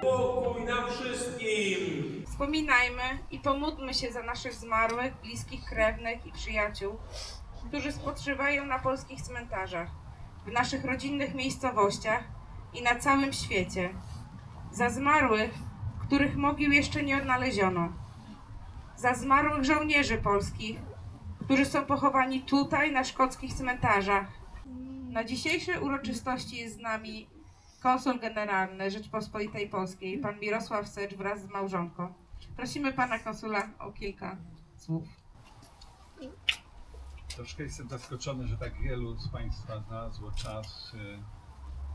Pokój nam wszystkim! Wspominajmy i pomódlmy się za naszych zmarłych, bliskich krewnych i przyjaciół, którzy spoczywają na polskich cmentarzach, w naszych rodzinnych miejscowościach i na całym świecie. Za zmarłych, których mogił jeszcze nie odnaleziono. Za zmarłych żołnierzy polskich, którzy są pochowani tutaj, na szkockich cmentarzach. Na dzisiejszej uroczystości jest z nami konsul generalny Rzeczpospolitej Polskiej, pan Mirosław Secz wraz z małżonką. Prosimy pana konsula o kilka słów. Troszkę jestem zaskoczony, że tak wielu z Państwa znalazło czas, e,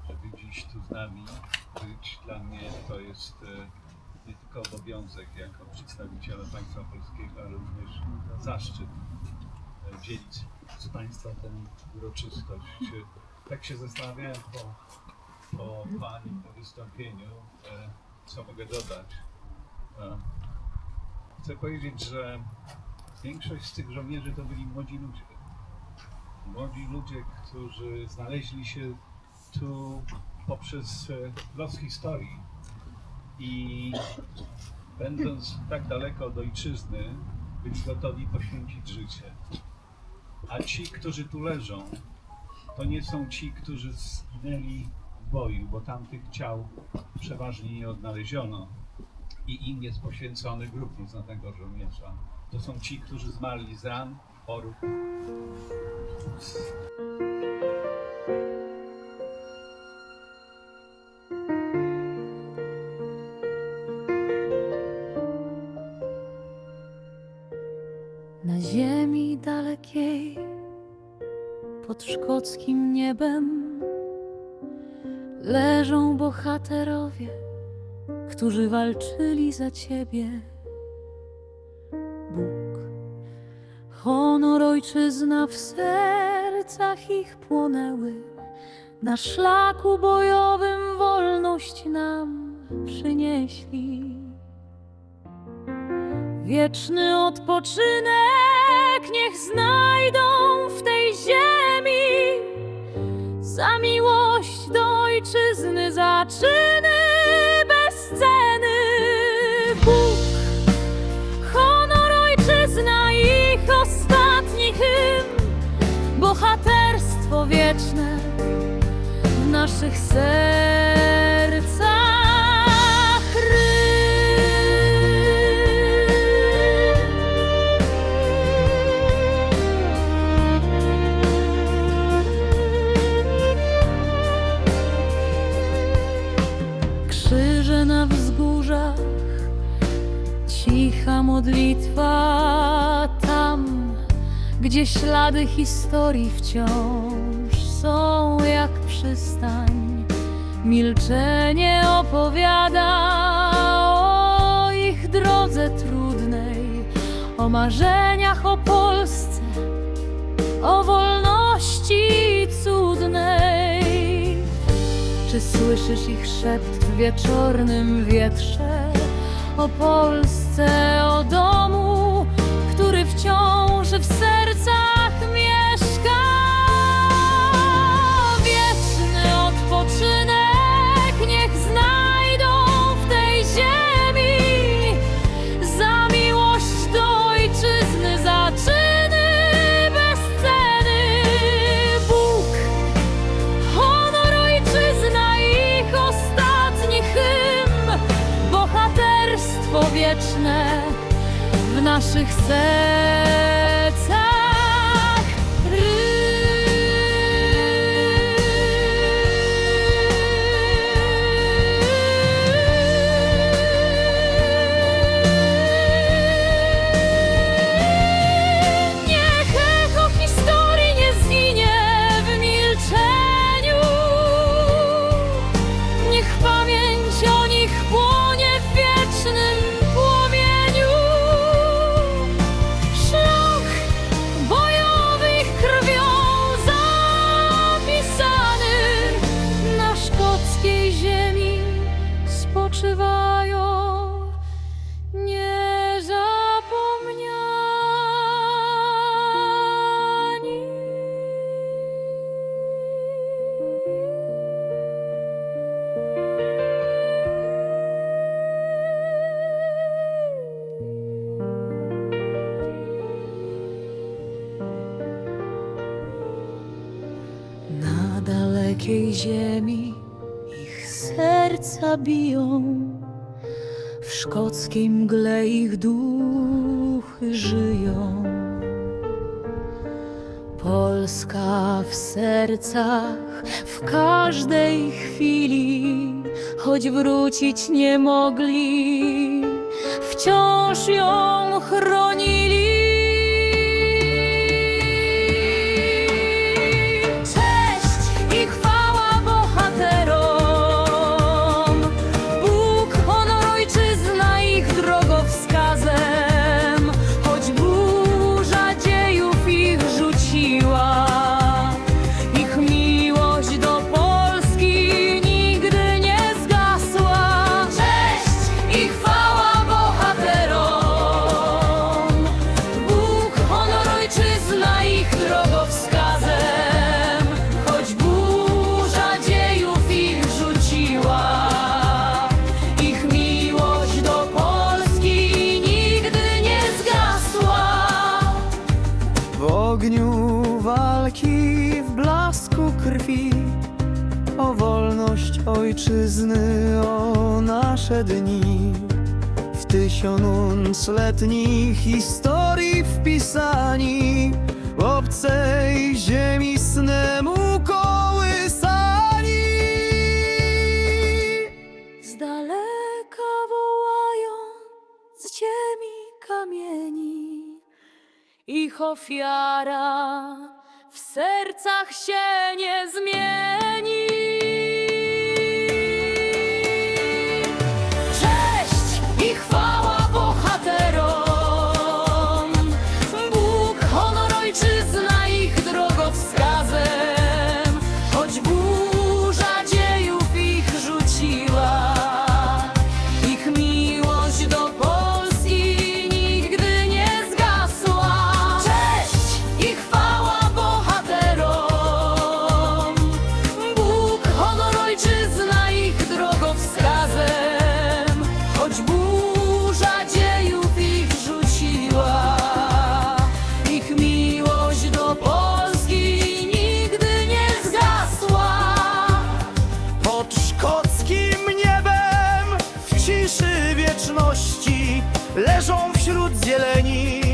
żeby dziś tu z nami być. Dla mnie to jest e, nie tylko obowiązek jako przedstawiciela państwa polskiego, ale również zaszczyt e, dzielić z Państwem tę uroczystość. Tak się zastanawiałem po, po Pani po wystąpieniu, e, co mogę dodać. E, Chcę powiedzieć, że Większość z tych żołnierzy to byli młodzi ludzie. Młodzi ludzie, którzy znaleźli się tu poprzez e, los historii. I będąc tak daleko od ojczyzny, byli gotowi poświęcić życie. A ci, którzy tu leżą, to nie są ci, którzy zginęli boju, bo tamtych ciał przeważnie nie odnaleziono. I im jest poświęcony grób nieznanego żołnierza. To są ci, którzy zmarli z ran, chorób. Na ziemi dalekiej, pod szkockim niebem, leżą bohaterowie, którzy walczyli za ciebie. Bóg, honor, ojczyzna w sercach ich płonęły, na szlaku bojowym wolność nam przynieśli. Wieczny odpoczynek Bohaterstwo wieczne w naszych sercach. Krzyże na wzgórzach, cicha modlitwa gdzie ślady historii wciąż są jak przystań. Milczenie opowiada o ich drodze trudnej, o marzeniach o Polsce, o wolności cudnej. Czy słyszysz ich szept w wieczornym wietrze o Polsce, o domu, który wciąż w sercach mieszka? Wieczny odpoczynek niech znajdą w tej ziemi za miłość do ojczyzny, za czyny bezceny. Bóg Honor, ojczyzna, ich ostatni hymn, bohaterstwo wieczne w naszych sercach. Dalekiej ziemi ich serca biją, w szkockiej mgle ich duchy żyją. Polska w sercach w każdej chwili, choć wrócić nie mogli, wciąż ją chronili. Ojczyzny, o nasze dni W tysiącletniej historii wpisani obcej ziemi snem ukołysani Z daleka wołają z ziemi kamieni. Ich ofiara w sercach się nie zmieni. Beni